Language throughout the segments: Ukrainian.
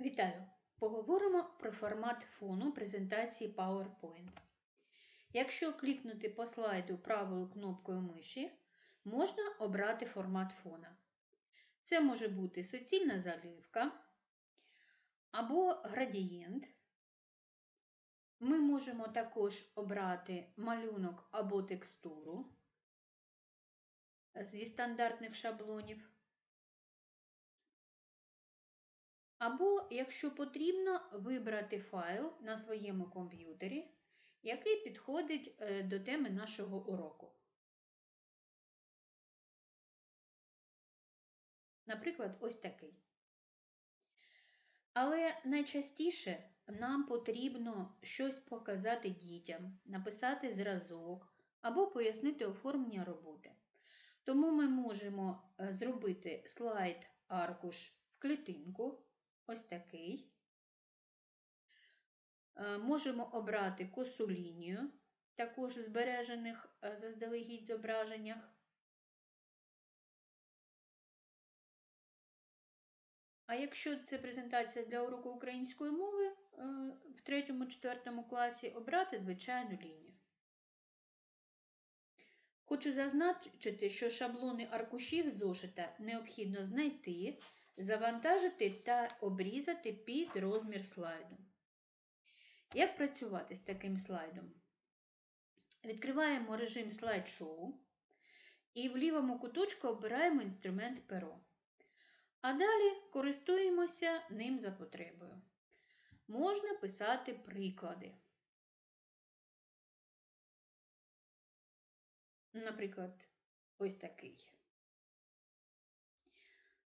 Вітаю! Поговоримо про формат фону презентації PowerPoint. Якщо клікнути по слайду правою кнопкою миші, можна обрати формат фона. Це може бути суцільна заливка або градієнт. Ми можемо також обрати малюнок або текстуру зі стандартних шаблонів. Або, якщо потрібно, вибрати файл на своєму комп'ютері, який підходить е, до теми нашого уроку. Наприклад, ось такий. Але найчастіше нам потрібно щось показати дітям, написати зразок або пояснити оформлення роботи. Тому ми можемо е, зробити слайд аркуш в клітинку ось такий. Е, можемо обрати косу лінію, також в збережених е, заздалегідь зображеннях. А якщо це презентація для уроку української мови е, в 3-4 класі, обрати звичайну лінію. Хочу зазначити, що шаблони аркушів зошита необхідно знайти завантажити та обрізати під розмір слайду. Як працювати з таким слайдом? Відкриваємо режим слайд-шоу і в лівому куточку обираємо інструмент перо. А далі користуємося ним за потребою. Можна писати приклади. Наприклад, ось такий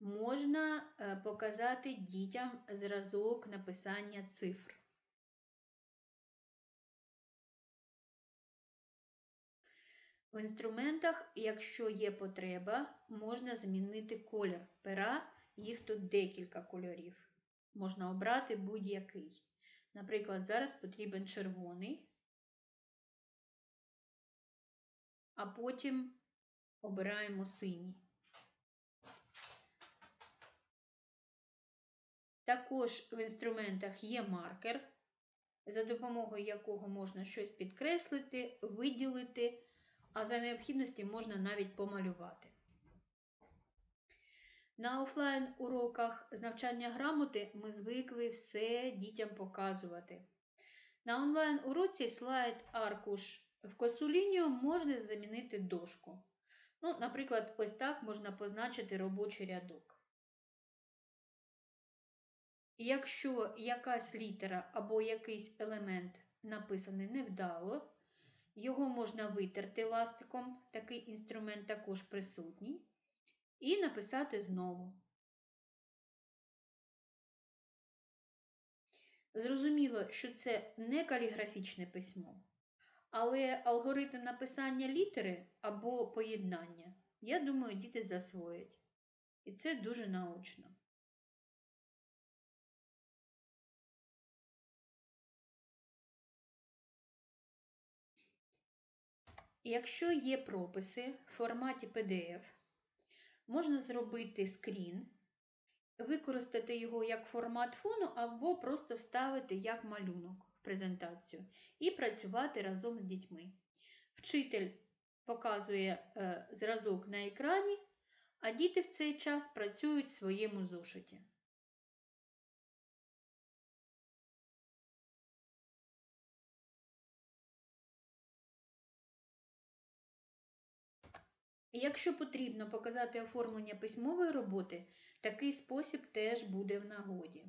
можна е, показати дітям зразок написання цифр. В інструментах, якщо є потреба, можна змінити колір пера, їх тут декілька кольорів. Можна обрати будь-який. Наприклад, зараз потрібен червоний, а потім обираємо синій. Також в інструментах є маркер, за допомогою якого можна щось підкреслити, виділити, а за необхідності можна навіть помалювати. На офлайн-уроках з навчання грамоти ми звикли все дітям показувати. На онлайн-уроці слайд аркуш в косу лінію можна замінити дошку. Ну, Наприклад, ось так можна позначити робочий рядок. Якщо якась літера або якийсь елемент написаний невдало, його можна витерти ластиком, такий інструмент також присутній, і написати знову. Зрозуміло, що це не каліграфічне письмо, але алгоритм написання літери або поєднання, я думаю, діти засвоять. І це дуже научно. Якщо є прописи в форматі PDF, можна зробити скрін, використати його як формат фону, або просто вставити як малюнок в презентацію і працювати разом з дітьми. Вчитель показує е, зразок на екрані, а діти в цей час працюють в своєму зошиті. Якщо потрібно показати оформлення письмової роботи, такий спосіб теж буде в нагоді.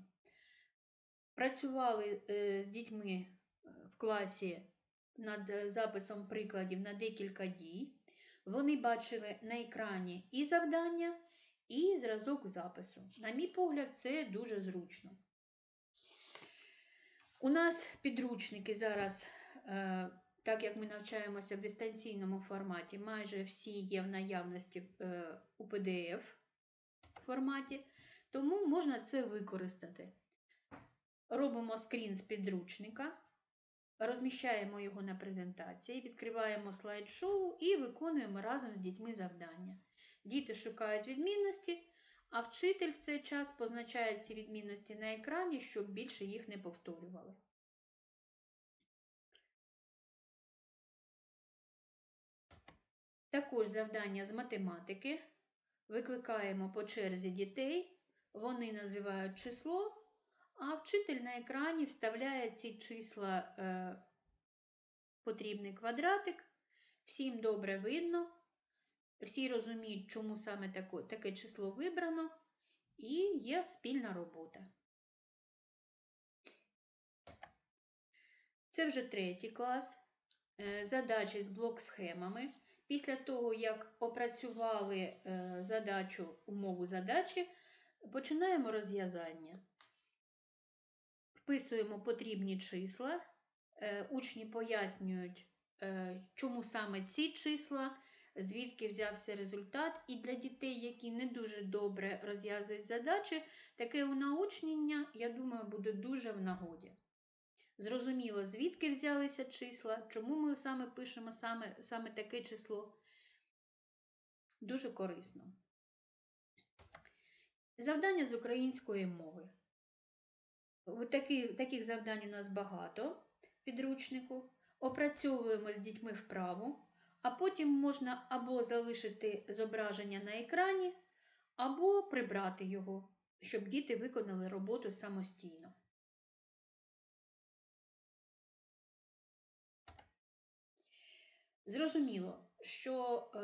Працювали е, з дітьми е, в класі над записом прикладів на декілька дій. Вони бачили на екрані і завдання, і зразок запису. На мій погляд, це дуже зручно. У нас підручники зараз е, так як ми навчаємося в дистанційному форматі, майже всі є в наявності е, у PDF форматі, тому можна це використати. Робимо скрін з підручника, розміщаємо його на презентації, відкриваємо слайд-шоу і виконуємо разом з дітьми завдання. Діти шукають відмінності, а вчитель в цей час позначає ці відмінності на екрані, щоб більше їх не повторювали. Також завдання з математики. Викликаємо по черзі дітей, вони називають число, а вчитель на екрані вставляє ці числа е, потрібний квадратик. Всім добре видно, всі розуміють, чому саме таке, таке число вибрано, і є спільна робота. Це вже третій клас. Е, Задачі з блок-схемами. Після того, як опрацювали е, задачу, умову задачі, починаємо розв'язання. Вписуємо потрібні числа, е, учні пояснюють, е, чому саме ці числа, звідки взявся результат. І для дітей, які не дуже добре розв'язують задачі, таке унаочнення, я думаю, буде дуже в нагоді. Зрозуміло, звідки взялися числа, чому ми саме пишемо саме, саме таке число. Дуже корисно. Завдання з української мови. Такі, таких завдань у нас багато підручнику. Опрацьовуємо з дітьми вправу, а потім можна або залишити зображення на екрані, або прибрати його, щоб діти виконали роботу самостійно. Зрозуміло, що е,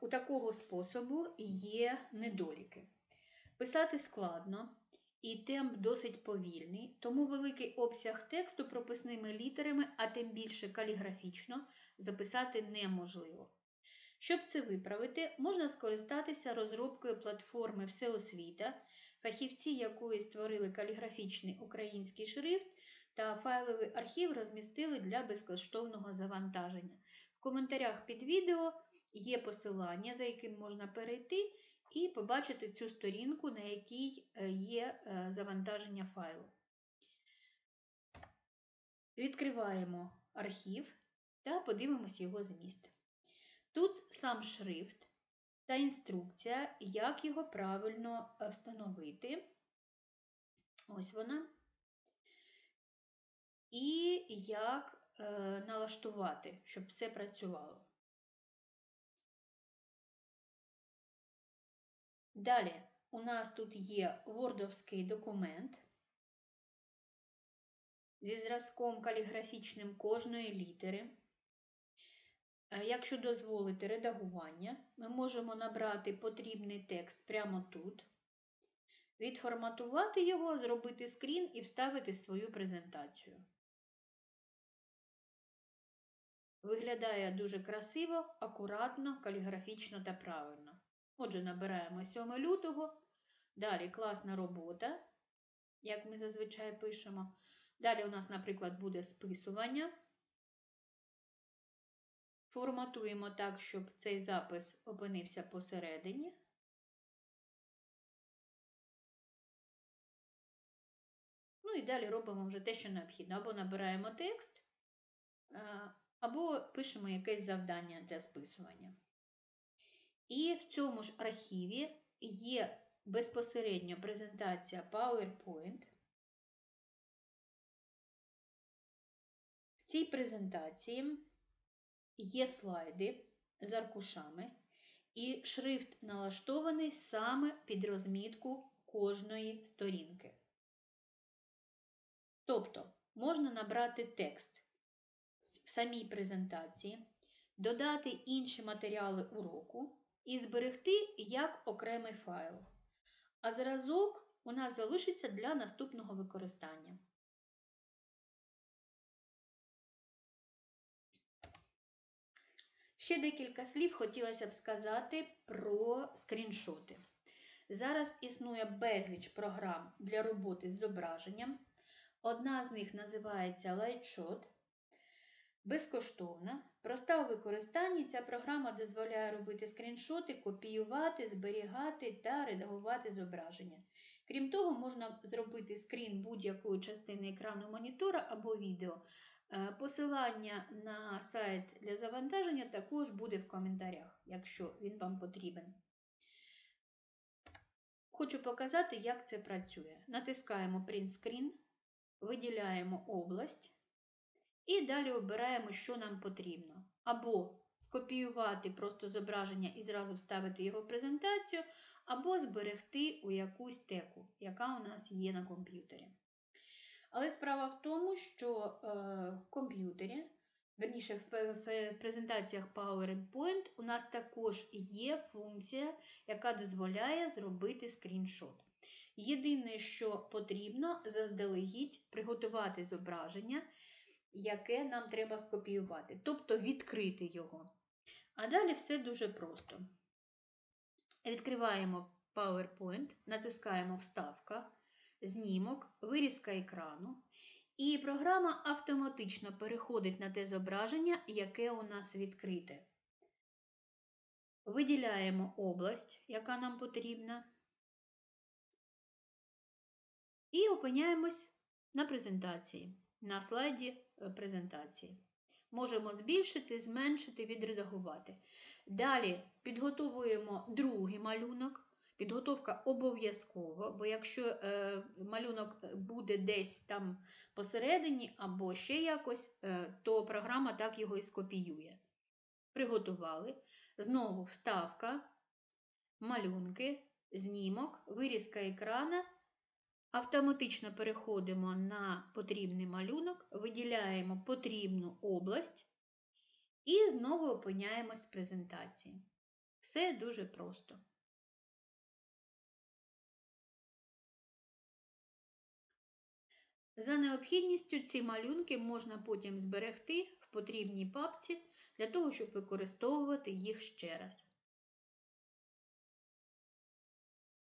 у такого способу є недоліки. Писати складно і темп досить повільний, тому великий обсяг тексту прописними літерами, а тим більше каліграфічно, записати неможливо. Щоб це виправити, можна скористатися розробкою платформи Всеосвіта, фахівці якої створили каліграфічний український шрифт та файловий архів розмістили для безкоштовного завантаження. В коментарях під відео є посилання, за яким можна перейти і побачити цю сторінку, на якій е, є е, завантаження файлу. Відкриваємо архів та подивимось його зміст. Тут сам шрифт та інструкція, як його правильно е, встановити. Ось вона. І як налаштувати, щоб все працювало. Далі у нас тут є вордовський документ зі зразком каліграфічним кожної літери. Якщо дозволити редагування, ми можемо набрати потрібний текст прямо тут, відформатувати його, зробити скрін і вставити свою презентацію. Виглядає дуже красиво, акуратно, каліграфічно та правильно. Отже, набираємо 7 лютого. Далі класна робота, як ми зазвичай пишемо. Далі у нас, наприклад, буде списування. Форматуємо так, щоб цей запис опинився посередині. Ну і далі робимо вже те, що необхідно. Або набираємо текст, або пишемо якесь завдання для списування. І в цьому ж архіві є безпосередньо презентація PowerPoint. В цій презентації є слайди з аркушами, і шрифт налаштований саме під розмітку кожної сторінки. Тобто можна набрати текст самій презентації, додати інші матеріали уроку і зберегти як окремий файл. А зразок у нас залишиться для наступного використання. Ще декілька слів хотілося б сказати про скріншоти. Зараз існує безліч програм для роботи з зображенням. Одна з них називається Lightshot. Безкоштовна, проста у використанні ця програма дозволяє робити скріншоти, копіювати, зберігати та редагувати зображення. Крім того, можна зробити скрін будь-якої частини екрану монітора або відео. Е, посилання на сайт для завантаження також буде в коментарях, якщо він вам потрібен. Хочу показати, як це працює. Натискаємо Print Screen, виділяємо область і далі обираємо, що нам потрібно. Або скопіювати просто зображення і зразу вставити його в презентацію, або зберегти у якусь теку, яка у нас є на комп'ютері. Але справа в тому, що е, в комп'ютері, верніше в, презентаціях PowerPoint у нас також є функція, яка дозволяє зробити скріншот. Єдине, що потрібно, заздалегідь приготувати зображення, яке нам треба скопіювати, тобто відкрити його. А далі все дуже просто. Відкриваємо PowerPoint, натискаємо Вставка, знімок, вирізка екрану. І програма автоматично переходить на те зображення, яке у нас відкрите. Виділяємо область, яка нам потрібна. І опиняємось на презентації, на слайді е, презентації. Можемо збільшити, зменшити, відредагувати. Далі підготовуємо другий малюнок. Підготовка обов'язково, бо якщо е, малюнок буде десь там посередині або ще якось, е, то програма так його і скопіює. Приготували. Знову вставка, малюнки, знімок, вирізка екрана. Автоматично переходимо на потрібний малюнок, виділяємо потрібну область і знову опиняємось в презентації. Все дуже просто. За необхідністю ці малюнки можна потім зберегти в потрібній папці для того, щоб використовувати їх ще раз.